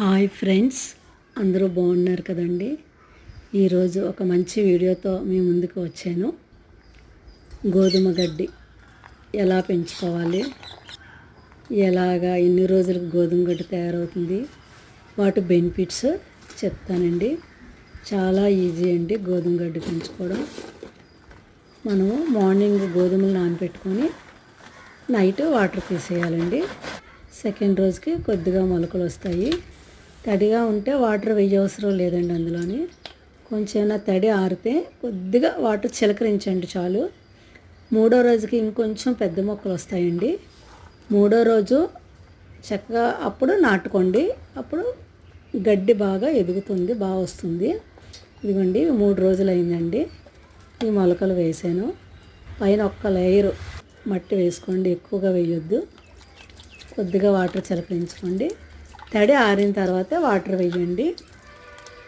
Hi friends అందరూ బాగున్నారు కదండి? ఈరోజు ఒక మంచి వీడియోతో మీ ముందుకు వచ్చాను. గోధుమ గడ్డి ఎలా పెంచుకోవాలి? ఎలాగా ఎన్ని రోజులకు గోధుమ గడ్డి తయారవుతుంది? వాటి బెనిఫిట్స్ చెప్తానండి. చాలా ఈజీ అండి గోధుమ గడ్డి పెంచుకోవడం. మనము మార్నింగ్ గోధుమలు నానబెట్టుకొని నైట్ వాటర్ తీసేయాలండి. సెకండ్ రోజుకి కొద్దిగా మొలకలు వస్తాయి. తడిగా ఉంటే వాటర్ వేయవసరం లేదండి అందులోని. కొంచెం తడి ఆరితే కొద్దిగా వాటర్ చిలకరించండి చాలు. మూడో రోజుకి ఇంకొంచెం పెద్ద మొక్కలు వస్తాయండి. మూడో రోజు చక్కగా అప్పుడు నాటుకోండి. అప్పుడు గడ్డి బాగా ఎదుగుతుంది బాగా వస్తుంది. ఇదిగోండి మూడు రోజులు అయిందండి ఈ మొలకలు వేసాను. పైన ఒక్క లేయరు మట్టి వేసుకోండి ఎక్కువగా వేయొద్దు. కొద్దిగా వాటర్ చిలకరించుకోండి. తడి ఆరిన తర్వాత వాటర్ వేయండి.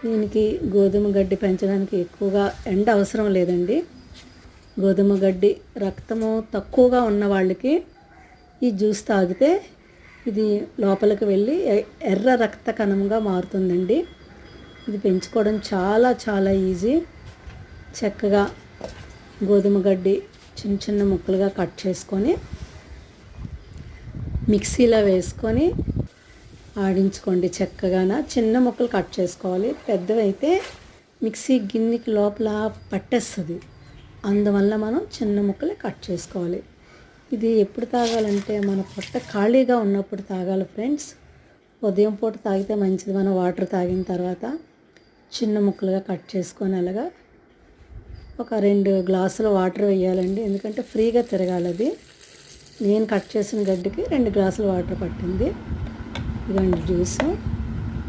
దీనికి గోధుమ గడ్డి పెంచడానికి ఎక్కువగా ఎండ అవసరం లేదండి. గోధుమ గడ్డి రక్తము తక్కువగా ఉన్న వాళ్ళకి ఈ జ్యూస్ తాగితే ఇది లోపలికి వెళ్ళి ఎ- ఎర్ర రక్త కణంగా మారుతుందండి. ఇది పెంచుకోవడం చాలా చాలా ఈజీ. చక్కగా గోధుమ గడ్డి చిన్న చిన్న ముక్కలుగా కట్ చేసుకొని మిక్సీలో వేసుకొని ఆడించుకోండి చక్కగాన. చిన్న ముక్కలు కట్ చేసుకోవాలి. పెద్దవైతే మిక్సీ గిన్నెకి లోపల పట్టేస్తుంది. అందువల్ల మనం చిన్న ముక్కలు కట్ చేసుకోవాలి. ఇది ఎప్పుడు తాగాలంటే మన పొట్ట ఖాళీగా ఉన్నప్పుడు తాగాలి ఫ్రెండ్స్. ఉదయం పూట తాగితే మంచిది. మనం వాటర్ తాగిన తర్వాత చిన్న ముక్కలుగా కట్ చేసుకొని అలాగా ఒక రెండు గ్లాసులు వాటర్ వేయాలండి. ఎందుకంటే ఫ్రీగా తిరగాలి అది. నేను కట్ చేసిన గడ్డికి రెండు గ్లాసులు వాటర్ పట్టింది. ఇదండి జ్యూస్.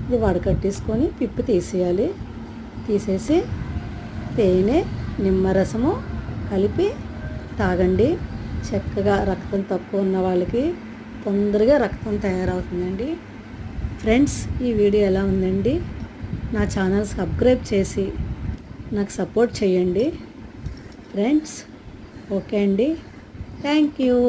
ఇది వడకట్టేసుకొని పిప్పి తీసేయాలి. తీసేసి తేనె నిమ్మరసము కలిపి తాగండి. చక్కగా రక్తం తక్కువ ఉన్న వాళ్ళకి తొందరగా రక్తం తయారవుతుందండి. ఫ్రెండ్స్ ఈ వీడియో ఎలా ఉందండి? నా ఛానల్ సబ్స్క్రైబ్ చేసి నాకు సపోర్ట్ చేయండి. ఫ్రెండ్స్ ఓకే అండి. Thank you.